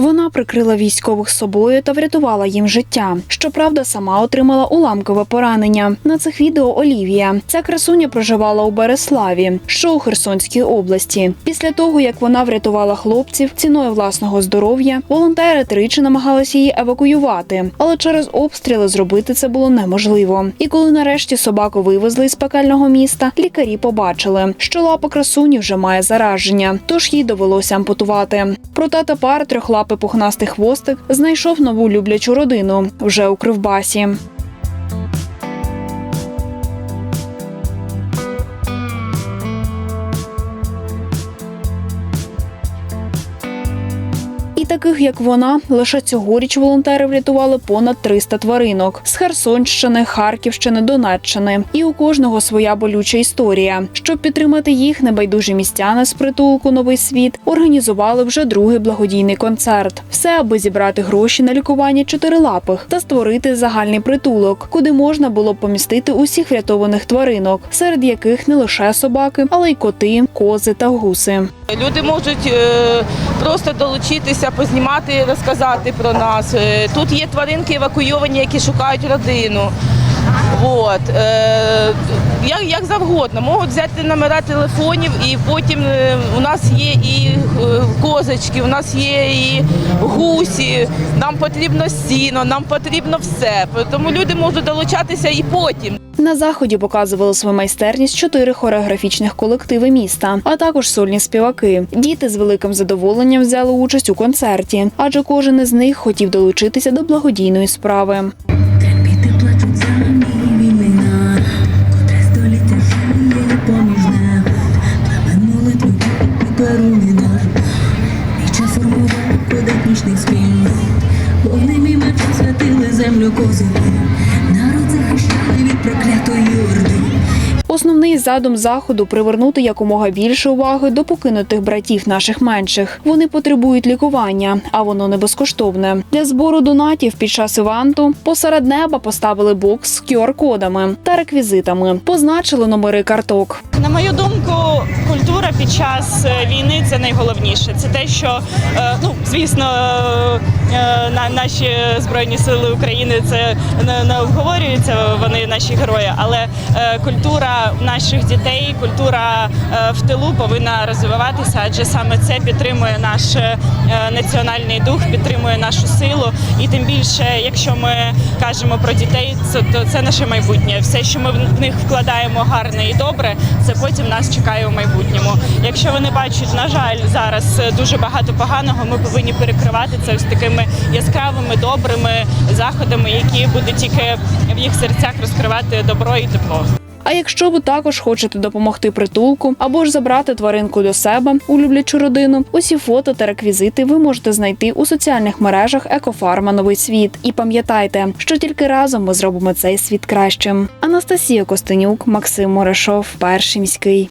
Вона прикрила військових собою та врятувала їм життя. Щоправда, сама отримала уламкове поранення. На цих відео Олівія. Ця красуня проживала у Береславі, що у Херсонській області. Після того, як вона врятувала хлопців ціною власного здоров'я, волонтери тричі намагалися її евакуювати, але через обстріли зробити це було неможливо. І коли нарешті собаку вивезли із пекельного міста, лікарі побачили, що лапа красуні вже має зараження, тож їй довелося ампутувати. Проте тепер трьохлапий пухнастий хвостик знайшов нову люблячу родину вже у Кривбасі. І таких, як вона, лише цьогоріч волонтери врятували понад 300 тваринок з Херсонщини, Харківщини, Донеччини. І у кожного своя болюча історія. Щоб підтримати їх, небайдужі містяни з притулку Новий світ організували вже другий благодійний концерт. Все, аби зібрати гроші на лікування чотирилапих та створити загальний притулок, куди можна було помістити усіх врятованих тваринок, серед яких не лише собаки, але й коти, кози та гуси. Люди можуть е, просто долучитися, познімати, розказати про нас. Е, Тут є тваринки евакуйовані, які шукають родину. От. Е, як, як завгодно, можуть взяти номера телефонів, і потім е, у нас є і е, козочки, у нас є і гусі, нам потрібно сіно, нам потрібно все. Тому люди можуть долучатися і потім. На заході показували свою майстерність чотири хореографічних колективи міста, а також сольні співаки. Діти з великим задоволенням взяли участь у концерті, адже кожен із них хотів долучитися до благодійної справи. Перуни дар і час формував нічних спільно Вогнем і мечем святили землю козаки, народ захищали від проклятої орди. Основний задум заходу привернути якомога більше уваги до покинутих братів наших менших. Вони потребують лікування, а воно не безкоштовне. Для збору донатів під час іванту посеред неба поставили бокс з QR-кодами та реквізитами, позначили номери карток. На мою думку, культура під час е, війни це найголовніше. Це те, що е, ну звісно, е, на наші збройні сили України це не, обговорюється. Вони наші герої, але е, культура наших дітей, культура е, в тилу повинна розвиватися, адже саме це підтримує наш е, національний дух, підтримує нашу силу. І тим більше, якщо ми кажемо про дітей, то це наше майбутнє. Все, що ми в них вкладаємо гарне і добре, це потім нас чекає у майбутньому. Якщо вони бачать, на жаль, зараз е, дуже багато поганого, ми повинні перекривати це ось такими яскравими, добрими заходами, які будуть тільки в їх серцях розкривати добро і тепло. А якщо ви також хочете допомогти притулку або ж забрати тваринку до себе у люблячу родину, усі фото та реквізити ви можете знайти у соціальних мережах Екофарма Новий світ. І пам'ятайте, що тільки разом ми зробимо цей світ кращим. Анастасія Костенюк, Максим Морешов, перший міський.